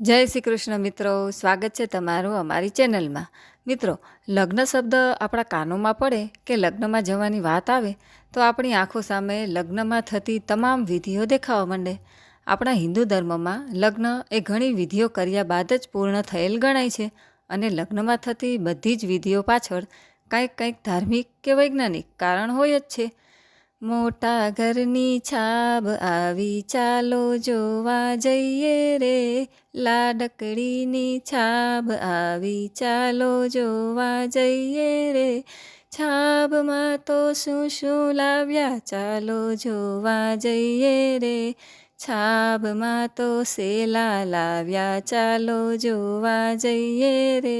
જય શ્રી કૃષ્ણ મિત્રો, સ્વાગત છે તમારું અમારી ચેનલમાં. મિત્રો, લગ્ન શબ્દ આપણા કાનોમાં પડે કે લગ્નમાં જવાની વાત આવે, તો આપણી આંખો સામે લગ્નમાં થતી તમામ વિધિઓ દેખાવા માંડે. આપણા હિન્દુ ધર્મમાં લગ્ન એ ઘણી વિધિઓ કર્યા બાદ જ પૂર્ણ થયેલ ગણાય છે અને લગ્નમાં થતી બધી જ વિધિઓ પાછળ કંઈક કંઈક ધાર્મિક કે વૈજ્ઞાનિક કારણ હોય જ છે. મોટા ઘરની છાબ આવી ચાલો જોવા જઈએ રે લાડકડીની છાબ આવી ચાલો જોવા જઈએ રે. છાબમાં તો શું શું લાવ્યા ચાલો જોવા જઈએ રે. છાબમાં તો સેલા લાવ્યા ચાલો જોવા જઈએ રે.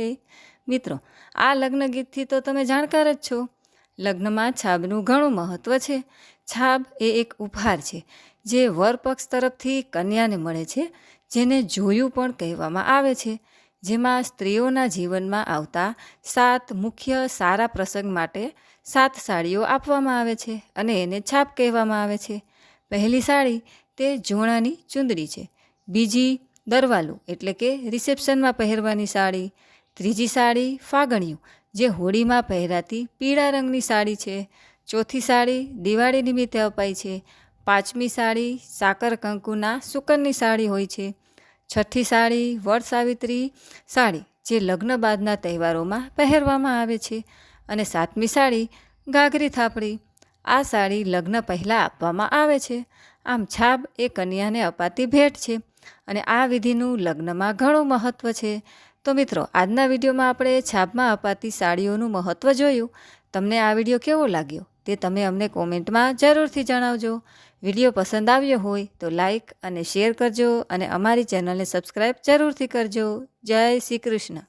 મિત્રો, આ લગ્ન ગીતથી તો તમે જાણકાર જ છો. લગ્નમાં છાબનું ઘણું મહત્ત્વ છે. છાબ એ એક ઉપહાર છે, જે વરપક્ષ તરફથી કન્યાને મળે છે. જેને જોયું પણ કહેવામાં આવે છે, જેમાં સ્ત્રીઓના જીવનમાં આવતા સાત મુખ્ય સારા પ્રસંગ માટે સાત સાડીઓ આપવામાં આવે છે અને એને છાપ કહેવામાં આવે છે. પહેલી સાડી તે જોણાની ચૂંદડી છે, બીજી દરવાલું એટલે કે રિસેપ્શનમાં પહેરવાની સાડી, ત્રીજી સાડી ફાગણિયું, જે હોળીમાં પહેરાતી પીળા રંગની સાડી છે, ચોથી સાડી દિવાળી નિમિત્તે અપાય છે, પાંચમી સાડી સાકર કંકુના સુકનની સાડી હોય છે છઠ્ઠી સાડી, વડ સાવિત્રી સાડી, જે લગ્ન બાદના તહેવારોમાં પહેરવામાં આવે છે. અને સાતમી સાડી ગાગરી થાપડી. આ સાડી લગ્ન પહેલાં આપવામાં આવે છે. આમ છાબ એ કન્યાને અપાતી ભેટ છે અને આ વિધિનું લગ્નમાં ઘણું મહત્ત્વ છે. તો મિત્રો, આજના વિડીયોમાં આપણે છાપમાં અપાતી સાડીઓનું મહત્ત્વ જોયું. તમને આ વીડિયો કેવો લાગ્યો? તે તમે અમને કોમેન્ટમાં જરૂરથી જણાવજો. વીડિયો પસંદ આવ્યો હોય તો લાઈક અને શેર કરજો અને અમારી ચેનલને સબસ્ક્રાઈબ જરૂરથી કરજો. જય શ્રી કૃષ્ણ.